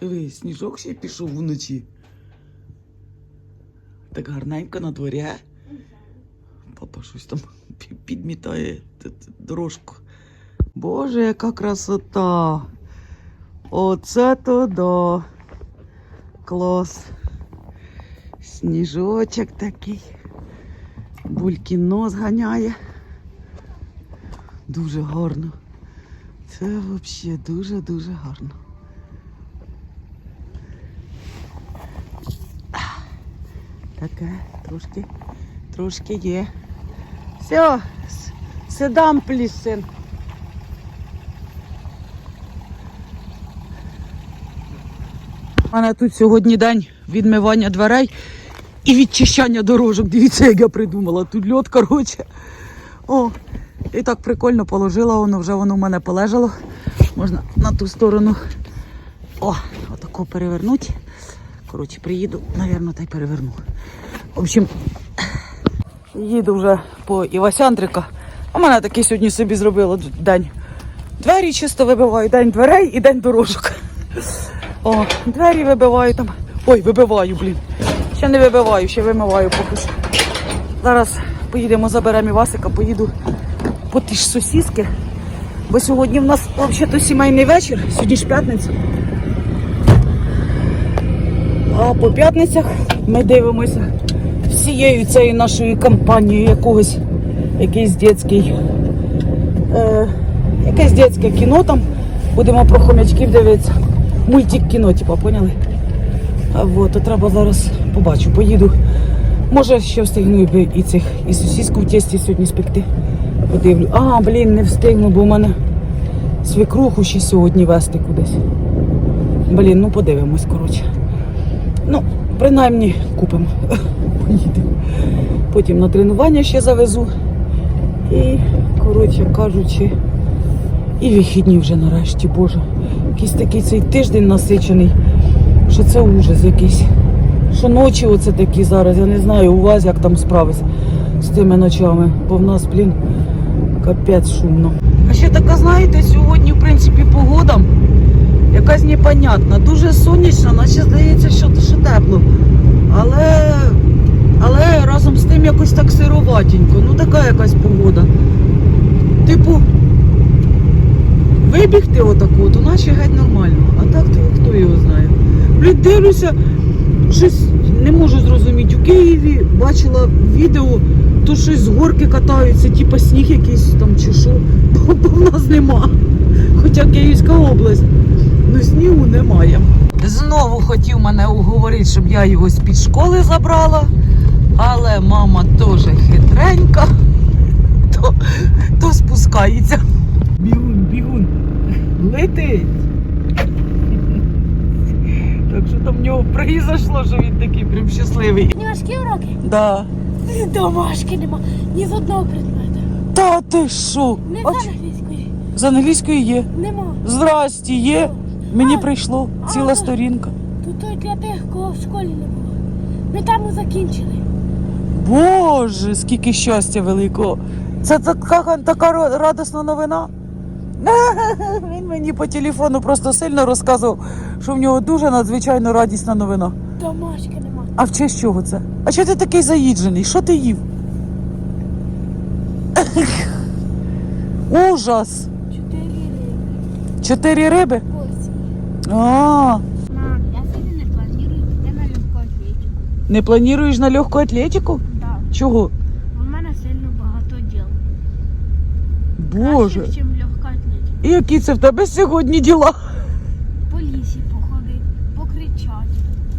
Диви, сніжок ще пішов вночі. Так гарненько на дворі. Папа щось там підмітає дорожку. Боже, яка красота! Оце то да. Клас. Сніжочок такий. Булькіно зганяє. Дуже гарно. Це взагалі дуже-дуже гарно. Таке трошки, трошки є. Все, седам плісин. У мене тут сьогодні день відмивання дверей і відчищання дорожок. Дивіться, як я придумала. Тут льот, коротше. О, і так прикольно положила, воно вже воно в мене полежало. Можна на ту сторону. О, отако перевернути. Коротше, приїду, напевно, та й переверну. В общем, їду вже по Івасяндрика. У мене такий сьогодні собі зробила день. Двері чисто вибиваю, день дверей і день дорожок. О, двері вибиваю там. Ой, вибиваю, блін. Ще не вибиваю, ще вимиваю поки що. Зараз поїдемо, заберемо Івасика, поїду по ті ж сусіски. Бо сьогодні в нас взагалі сімейний вечір, сьогодні ж п'ятниця. А по п'ятницях ми дивимося всією цією нашою компанією якогось, якийсь дитячий, е, якесь дитяче кіно там. Будемо про хомячків дивитися. Мультик кіно, типу, поняли? А вот, то треба зараз побачу, поїду. Може, ще встигну і, цих, і сусідську в тісті сьогодні спекти. Подивлю. А, блін, не встигну, бо в мене свекруху ще сьогодні вести кудись. Блін, ну подивимось, коротше. Ну, принаймні купимо. Поїдемо. Потім на тренування ще завезу. І, коротше кажучи, і вихідні вже нарешті, Боже. Якийсь такий цей тиждень насичений, що це ужас якийсь. Що ночі оце такі зараз, я не знаю, у вас як там справи з, тими ночами, бо в нас, блін, капець шумно. А ще така, знаєте, сьогодні, в принципі, погода якась непонятна. Дуже сонячна, наче здається, що тепло. Але, але разом з тим якось так сироватенько. Ну така якась погода. Типу, вибігти отаку, то наче геть нормально. А так то хто його знає. Блін, дивлюся, щось не можу зрозуміти. У Києві бачила відео, то щось з горки катаються, типу сніг якийсь там чи що. Бо, бо в нас нема. Хоча Київська область. Ну снігу немає. Знову хотів мене уговорити, щоб я його з-під школи забрала. Але мама теж хитренька, то, то спускається. Бігун, бігун. Летить. Так що там в нього произошло, що він такий прям щасливий. Не важкі уроки? Да. Домашки нема. Ні з одного предмета. Та ти що? Не з англійської. з англійської є. Нема. Здрасті, є. Мені А, прийшло ціла а. сторінка. Тут той для тих, кого в школі не було. Ми там і закінчили. Боже, скільки щастя великого. Це така, така радісна новина. Він мені по телефону просто сильно розказував, що в нього дуже надзвичайно радісна новина. Домашки нема. А в честь чого це? А чого ти такий заїджений? Що ти їв? Ужас! Чотири риби. Чотири риби? Ось. А, Мам, я сьогодні не планую йти на легку атлетику. не плануєш на легку атлетику? Чого? У мене сильно багато діл. Боже. Краще, ніж легка атлетика. І які це в тебе сьогодні діла? По лісі походити, покричати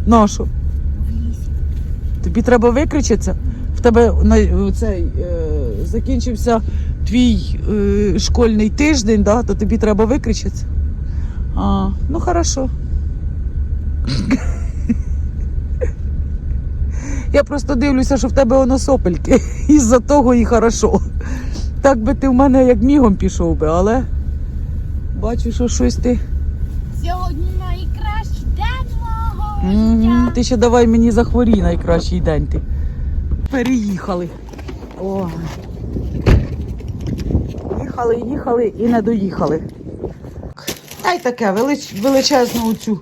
Нащо? в лісі. Тобі треба викричатися. В тебе на цей е, закінчився твій е, школьний тиждень, да, то тобі треба викричатися. А, ну хорошо. Я просто дивлюся, що в тебе воно сопельки. Із-за того і хорошо. Так би ти в мене як мігом пішов би, але бачу, що щось ти. Сьогодні найкращий день мого життя. Ти ще давай мені захворій найкращий день ти. Переїхали. О. Їхали, їхали і не доїхали. Та й таке, велич, величезну оцю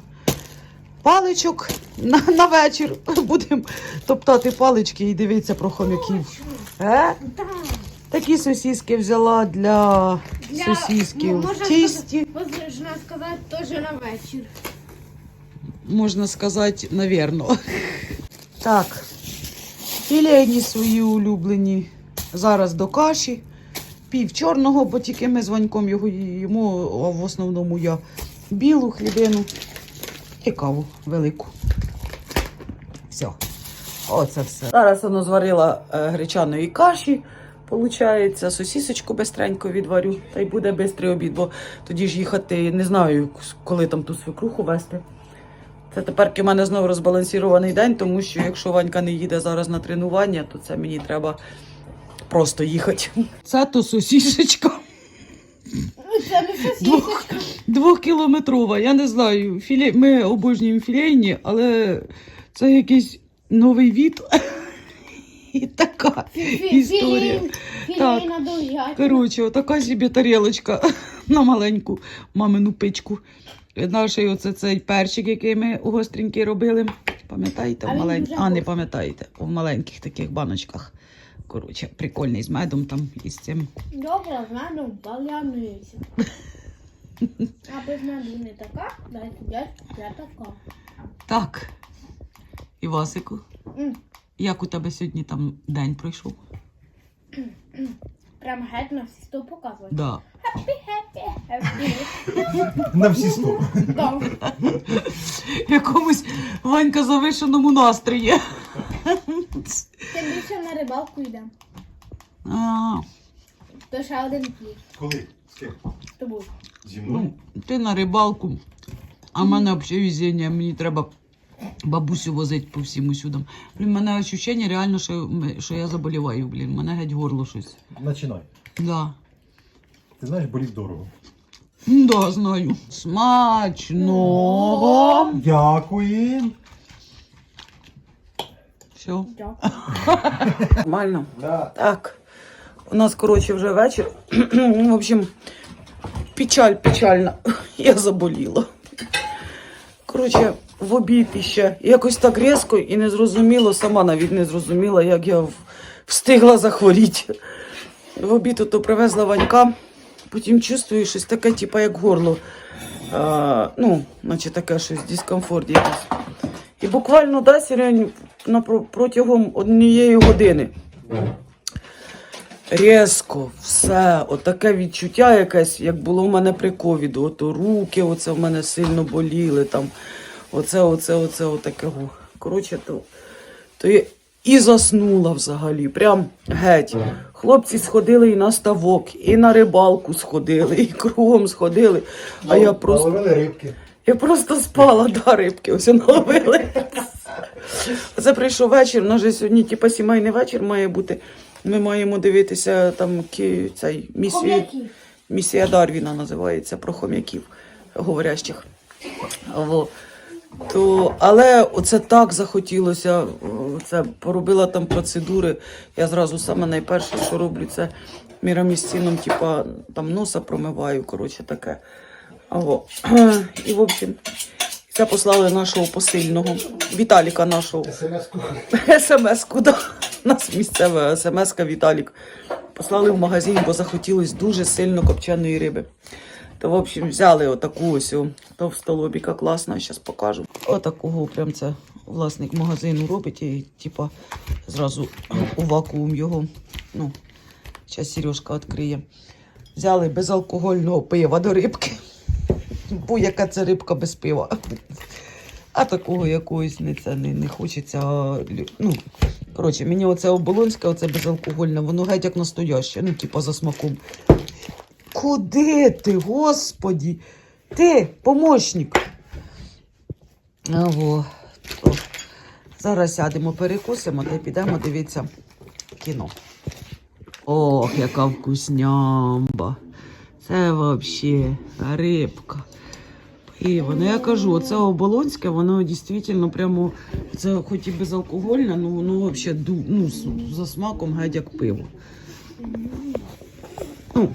паличок на, на вечір. Будемо топтати палички і дивитися про хомяків. Е? Такі сосіски взяла для, Для- сосісків ну, можна тісті. Можна сказати, теж на вечір. Можна сказати, навірно. Так, філейні свої улюблені. Зараз до каші. Пів чорного, бо тільки ми з Ваньком його їмо, а в основному я білу хлібину і каву велику. Все. Оце все. Зараз воно зварила е, гречаної каші. Получається, сосісочку бистренько відварю, та й буде бистрий обід, бо тоді ж їхати не знаю, коли там ту свекруху вести. Це тепер у мене знову розбалансірований день, тому що якщо Ванька не їде зараз на тренування, то це мені треба просто їхати. Це то сосісочка Двох- двохкілометрова. Я не знаю. Філе... Ми обожнюємо філейні, але це якийсь новий від. І така історія. Так. Коротше, отака собі тарілочка на маленьку мамину пичку. Наш оце цей перчик, який ми гостренький робили. Пам'ятаєте? В він А, не пам'ятаєте, в маленьких таких баночках. Коротше, прикольний з медом там і з цим. Добре, з медом палянується. А без меду не така, дайте я, я така. Так. Івасику, М, як у тебе сьогодні там день пройшов? Прям геть на всі сто показує. Да. Хеппі-хеппі. На всі сто. Так. Якомусь Ванька завишеному настрої. Тим більше на рибалку йдемо. А, То ще один кіт. Коли? З ким? з тобою. Зі мною? ну, ти на рибалку, а в мене взагалі везіння, мені треба бабусю возити по всім усюдам. Блін, в мене ощущення реально, що, що я заболіваю, блін, мене геть горло щось. Починай. Да. Ти знаєш, болить дорого. Да, знаю. Смачного. Дякую. Все. Нормально. Да. Так. У нас, коротше, вже вечір. в общем, печаль печальна. Я заболіла. Коротше, в обід іще. Якось так різко і не зрозуміло, сама навіть не зрозуміла, як я встигла захворіти. В обід ото привезла Ванька, потім чувствую щось таке, типу, як горло. А, ну, наче таке щось, дискомфорт якийсь. І буквально да, Сірень, протягом однієї години різко все, отаке відчуття якесь, як було в мене при ковіду. Ото руки, оце в мене сильно боліли там. Оце, оце, оце, отаке. Коротше, то, то я і заснула взагалі. Прям геть. Хлопці сходили і на ставок, і на рибалку сходили, і кругом сходили. А я просто. Наловили рибки. Я просто спала, да, рибки ось наловили. Це прийшов вечір. У нас же сьогодні, типа, сімейний вечір має бути. Ми маємо дивитися там ки- цей місію. Місія Дарвіна називається про хом'яків говорящих. Во. То, але оце так захотілося. Це поробила там процедури. Я зразу саме найперше, що роблю, це мірамістином, типа там носа промиваю, коротше таке. А. І в общем, це послали нашого посильного, Віталіка нашого. СМС-ку. СМС-ку, да. У нас місцева смс-ка Віталік. Послали в магазин, бо захотілось дуже сильно копченої риби. То, в общем, взяли отаку ось товстолобіка класна, зараз покажу. Отакого прям це власник магазину робить і типа зразу у вакуум його. Ну, зараз Сережка відкриє. Взяли безалкогольного пива до рибки. Бо яка це рибка без пива. А такого якогось не це не, не хочеться. Ну, коротше, мені оце оболонське, оце безалкогольне, воно геть як настояще, ну, типа за смаком. Куди ти, господі? Ти, помощник. А, Зараз сядемо, перекусимо та підемо дивитися кіно. Ох, яка вкуснямба. Це взагалі рибка. І воно, я кажу, оце оболонське, воно дійсно прямо, це хоч і безалкогольне, ну воно взагалі ну, за смаком геть як пиво. Ну,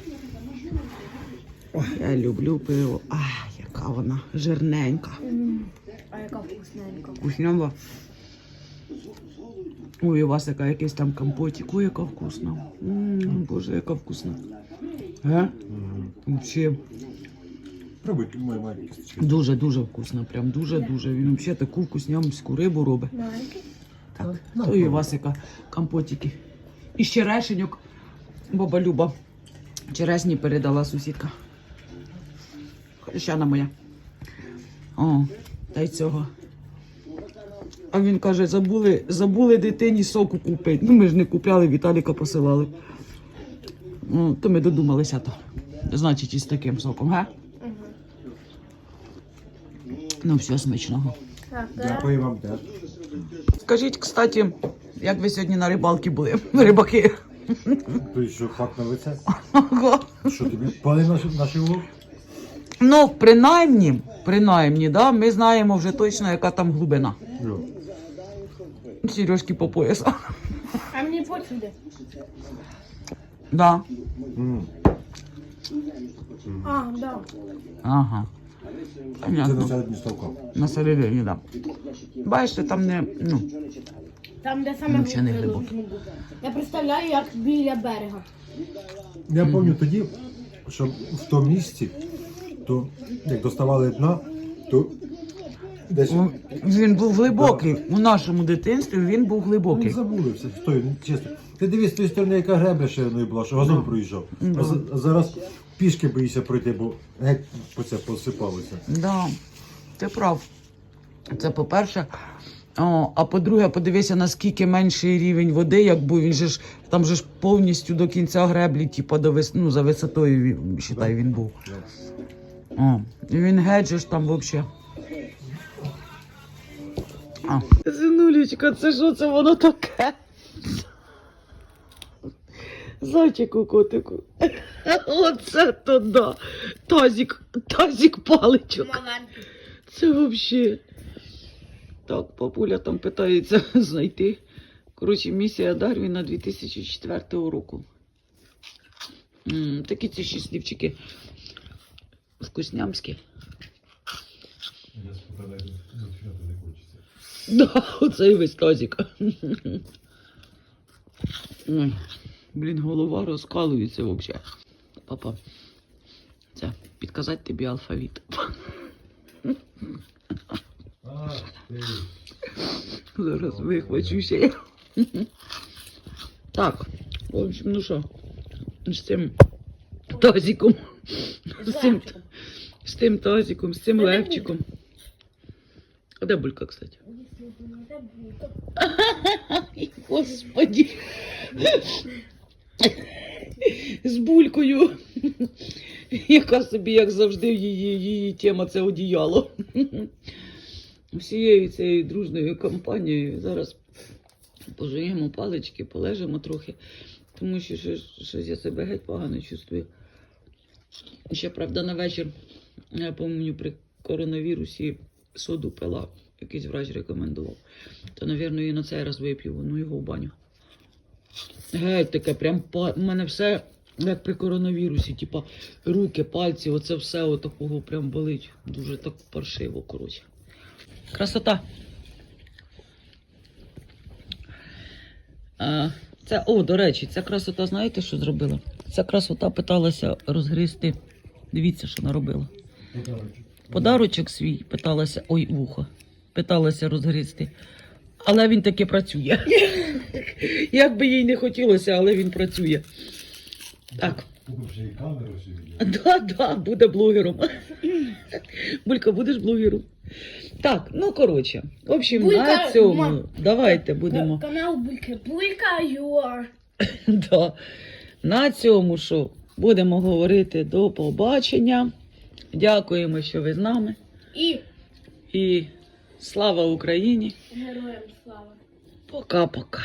я люблю пиво. А, яка вона жирненька. А яка вкусненька. Вкуснява. Ой, у вас яка якийсь там компотик. Ой, яка вкусна. М, Боже, яка вкусна. Ге? Взагалі Пробуй мої маленькі дуже-дуже вкусна. Прям дуже-дуже. Він взагалі таку вкуснямську рибу робить. Маленький. Так. То і у вас яка компотики. І ще решеньок. Баба Люба. Черешні передала сусідка. Хрещана моя. О, та й цього. А він каже, забули, забули дитині соку купити. Ну, ми ж не купляли, Віталіка посилали. Ну, то ми додумалися то. Значить, із таким соком, га? Угу. Ну, все смачного. Дякую вам теж. Скажіть, кстати, як ви сьогодні на рибалці були? Рибаки. Той, що факт на лице? Що тобі пали наші, наші улов? Ну, принаймні, принаймні, да, ми знаємо вже точно, яка там глибина. Сережки по пояс. А мені посюди. Да. А, да. Ага. Це на Понятно. середній. На середині, да. Бачите, там не. Ну, Там, де саме Ну, ще не глибоко. Я представляю, як біля берега. Я пам'ятаю тоді, що в тому місці, то як доставали дна, то десь ну, він був глибокий. У нашому дитинстві він був ну, глибокий. забули все. Стой, ну, чесно. Ти дивись з тієї сторони, яка гребля ще не була, що газон проїжджав. А, за- а зараз пішки боїшся пройти, бо геть по це посипалося. Да, ти прав. Це по-перше. О, а по-друге, подивися, наскільки менший рівень води, якби він же ж там же ж повністю до кінця греблі, типу, до вис... ну, за висотою він, считай, він був. О, і він геть же ж там взагалі. А. Зинулечка, це що це воно таке? Зайчику котику. Оце то да. Тазик, тазик паличок. Це взагалі. Так, папуля там питається знайти. Коротше, місія Дарвіна 2004 року. М, такі ці щасливчики. Вкуснямські. Да, оцей весь тазик. Ой, Блін, голова розкалується взагалі. Папа, це підказати тобі алфавіт. А, ти. Зараз вихвачуся. Так, в общем, ну що, з цим тазиком, з цим, з тим тазиком, з цим левчиком. А де булька, кстати? Господи. З булькою. Яка собі, як завжди, її, її тема це одіяло. Всією цією дружною компанією зараз пожуємо палички, полежимо трохи, тому що щось я себе геть погано чувствую. Ще, правда, на вечір, я пам'ятаю, при коронавірусі соду пила, якийсь врач рекомендував. То, напевно, і на цей раз вип'ю, ну його в баню. Геть таке, прям па... у мене все як при коронавірусі, типа руки, пальці, оце все отакого прям болить. Дуже так паршиво, коротше. Красота. А, це, о, до речі, ця красота, знаєте, що зробила? Ця красота питалася розгризти. Дивіться, що наробила. Подарочок свій питалася, ой, вухо, питалася розгризти. Але він таки працює. Як би їй не хотілося, але він працює. Так. Да, да, буде блогером. Булька, будеш блогером? Так, ну коротше. В общем, Булька, на цьому мам. давайте будемо. Канал Бульки Булькаю. Да. На цьому що будемо говорити до побачення. Дякуємо, що ви з нами. І І слава Україні! героям слава. Пока-пока.